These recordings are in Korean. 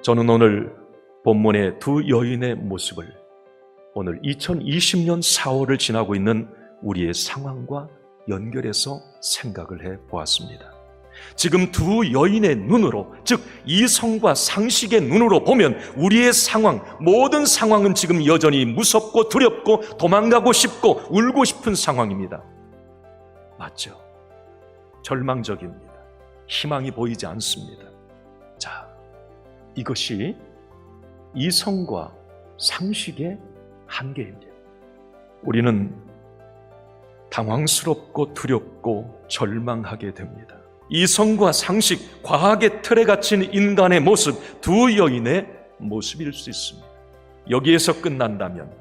저는 오늘 본문의 두 여인의 모습을 오늘 2020년 4월을 지나고 있는 우리의 상황과 연결해서 생각을 해 보았습니다. 지금 두 여인의 눈으로, 즉 이성과 상식의 눈으로 보면 우리의 상황, 모든 상황은 지금 여전히 무섭고 두렵고 도망가고 싶고 울고 싶은 상황입니다. 맞죠? 절망적입니다. 희망이 보이지 않습니다. 자, 이것이 이성과 상식의 한계입니다. 우리는 당황스럽고 두렵고 절망하게 됩니다. 이성과 상식, 과학의 틀에 갇힌 인간의 모습, 두 여인의 모습일 수 있습니다. 여기에서 끝난다면,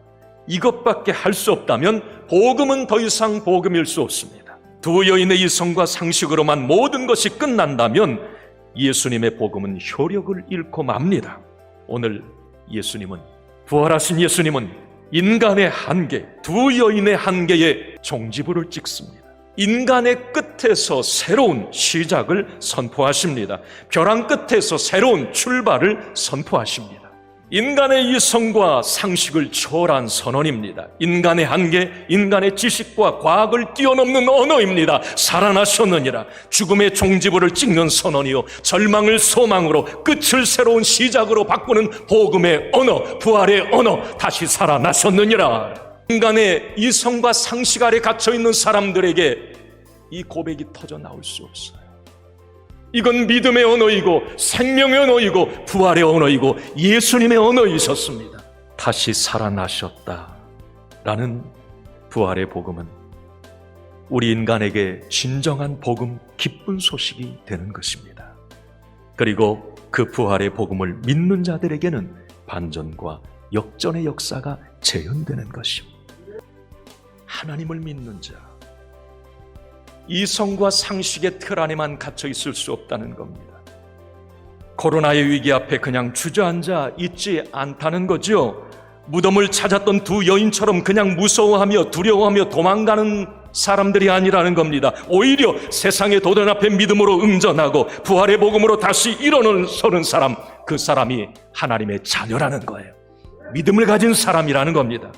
이것밖에 할 수 없다면, 복음은 더 이상 복음일 수 없습니다. 두 여인의 이성과 상식으로만 모든 것이 끝난다면, 예수님의 복음은 효력을 잃고 맙니다. 오늘 예수님은, 부활하신 예수님은 인간의 한계, 두 여인의 한계에 종지부를 찍습니다. 인간의 끝에서 새로운 시작을 선포하십니다. 벼랑 끝에서 새로운 출발을 선포하십니다. 인간의 이성과 상식을 초월한 선언입니다. 인간의 한계, 인간의 지식과 과학을 뛰어넘는 언어입니다. 살아나셨느니라. 죽음의 종지부를 찍는 선언이요. 절망을 소망으로 끝을 새로운 시작으로 바꾸는 복음의 언어, 부활의 언어, 다시 살아나셨느니라. 인간의 이성과 상식 아래 갇혀 있는 사람들에게 이 고백이 터져 나올 수 없어요. 이건 믿음의 언어이고 생명의 언어이고 부활의 언어이고 예수님의 언어이셨습니다. 다시 살아나셨다 라는 부활의 복음은 우리 인간에게 진정한 복음, 기쁜 소식이 되는 것입니다. 그리고 그 부활의 복음을 믿는 자들에게는 반전과 역전의 역사가 재현되는 것입니다. 하나님을 믿는 자, 이성과 상식의 틀 안에만 갇혀 있을 수 없다는 겁니다. 코로나의 위기 앞에 그냥 주저앉아 있지 않다는 거죠. 무덤을 찾았던 두 여인처럼 그냥 무서워하며 두려워하며 도망가는 사람들이 아니라는 겁니다. 오히려 세상의 도전 앞에 믿음으로 응전하고 부활의 복음으로 다시 일어서는 사람, 그 사람이 하나님의 자녀라는 거예요. 믿음을 가진 사람이라는 겁니다.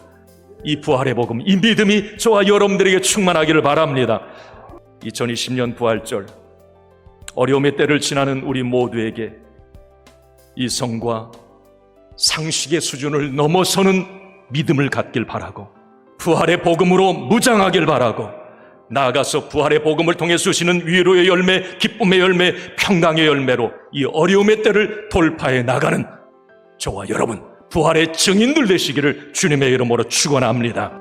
이 부활의 복음, 이 믿음이 저와 여러분들에게 충만하기를 바랍니다. 2020년 부활절 어려움의 때를 지나는 우리 모두에게 이성과 상식의 수준을 넘어서는 믿음을 갖길 바라고 부활의 복음으로 무장하길 바라고 나아가서 부활의 복음을 통해 주시는 위로의 열매, 기쁨의 열매, 평강의 열매로 이 어려움의 때를 돌파해 나가는 저와 여러분 부활의 증인들 되시기를 주님의 이름으로 축원합니다.